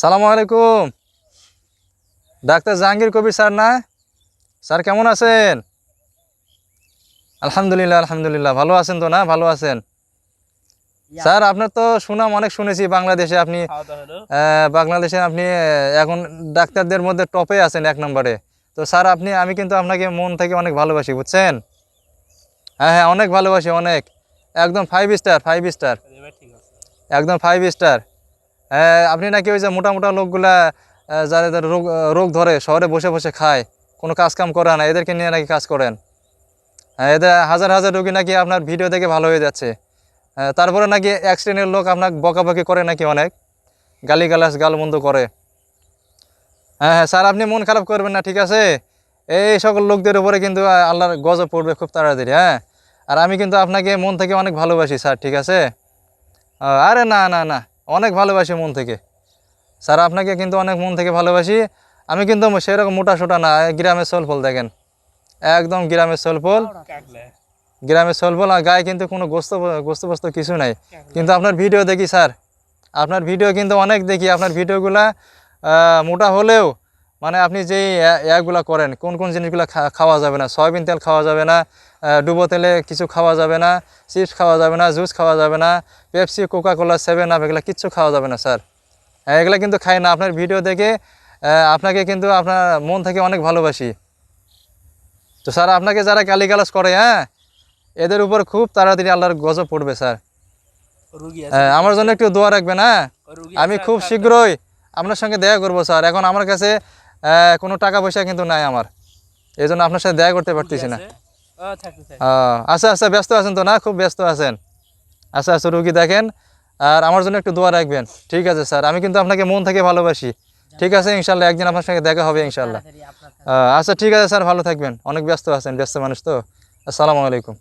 সালামু আলাইকুম। Doctor Jahangir Kabir sir না? স্যার কেমন আছেন? আলহামদুলিল্লাহ আলহামদুলিল্লাহ। ভালো আছেন তো না? ভালো আছেন? স্যার আপনার তো সুনাম অনেক শুনেছি বাংলাদেশে। আপনি বাংলাদেশে আপনি এখন ডাক্তারদের মধ্যে টপে আছেন এক নম্বরে। তো স্যার আপনি আমি কিন্তু আপনাকে মন থেকে অনেক ভালোবাসি বুঝছেন? হ্যাঁ হ্যাঁ অনেক ভালোবাসি অনেক। একদম ফাইভ স্টার ফাইভ স্টার একদম ফাইভ স্টার আপনি নাকি ওই যে মোটা মোটা লোকগুলা যাদের রোগ রোগ ধরে শহরে বসে বসে খায় কোনো কাজ কাম করে না এদেরকে নিয়ে নাকি কাজ করেন? হ্যাঁ, এদের হাজার হাজার রোগী নাকি আপনার ভিডিও দেখে ভালো হয়ে যাচ্ছে। তারপরে নাকি এক শ্রেণির লোক আপনার বকাবকি করে নাকি অনেক গালিগালাজ গালমন্দ করে। হ্যাঁ হ্যাঁ স্যার আপনি মন খারাপ করবেন না ঠিক আছে? এই সকল লোকদের উপরে কিন্তু আল্লাহর গজব পড়বে খুব তাড়াতাড়ি হ্যাঁ? আর আমি কিন্তু আপনাকে মন থেকে অনেক ভালোবাসি স্যার ঠিক আছে? আরে না না না। অনেক ভালোবাসি মন থেকে। স্যার, আপনাকে কিন্তু অনেক মন থেকে ভালোবাসি। আমি কিন্তু সেরকম মোটা সোটা না গ্রামের সলফল দেখেন। একদম গ্রামের সলফল। গ্রামের সলফল আর গায়ে কিন্তু কোনো গোস্ত গোস্ত বস্ত কিছু নাই। কিন্তু আপনার ভিডিও দেখি, স্যার। আপনার ভিডিও কিন্তু অনেক দেখি। আপনার ভিডিওগুলা মোটা হলেও মানে আপনি যেই ইয়াগুলো করেন কোন কোন জিনিসগুলো খা- খাওয়া যাবে না? সয়াবিন তেল খাওয়া যাবে না ডুবো তেলে কিছু খাওয়া যাবে না চিপস খাওয়া যাবে না জুস খাওয়া যাবে না Pepsi Coca Cola Seven Up এগুলো কিচ্ছু খাওয়া যাবে না স্যার। হ্যাঁ এগুলো কিন্তু খাই না। আপনার ভিডিও দেখে আপনাকে কিন্তু আপনার মন থেকে অনেক ভালোবাসি। তো স্যার আপনাকে যারা গালিগালাজ করে হ্যাঁ এদের উপর খুব তাড়াতাড়ি আল্লাহর গজব পড়বে স্যার। হ্যাঁ আমার জন্য একটু দোয়া রাখবেন হ্যাঁ। আমি খুব শীঘ্রই আপনার সঙ্গে দেখা করব স্যার। এখন আমার কাছে কোনো টাকা পয়সা কিন্তু নাই আমার। এই জন্য আপনার সাথে দেখা করতে পারতেছি না। আচ্ছা আচ্ছা ব্যস্ত আছেন তো না? খুব ব্যস্ত আছেন। আচ্ছা আচ্ছা রুগী দেখেন। আর আমার জন্য একটু দোয়া রাখবেন। ঠিক আছে স্যার। আমি কিন্তু আপনাকে মন থেকে ভালোবাসি। ঠিক আছে ইনশাল্লাহ একদিন আপনার সঙ্গে দেখা হবে ইনশাল্লাহ আচ্ছা ঠিক আছে স্যার ভালো থাকবেন। অনেক ব্যস্ত আছেন ব্যস্ত মানুষ তো। আসসালামু আলাইকুম।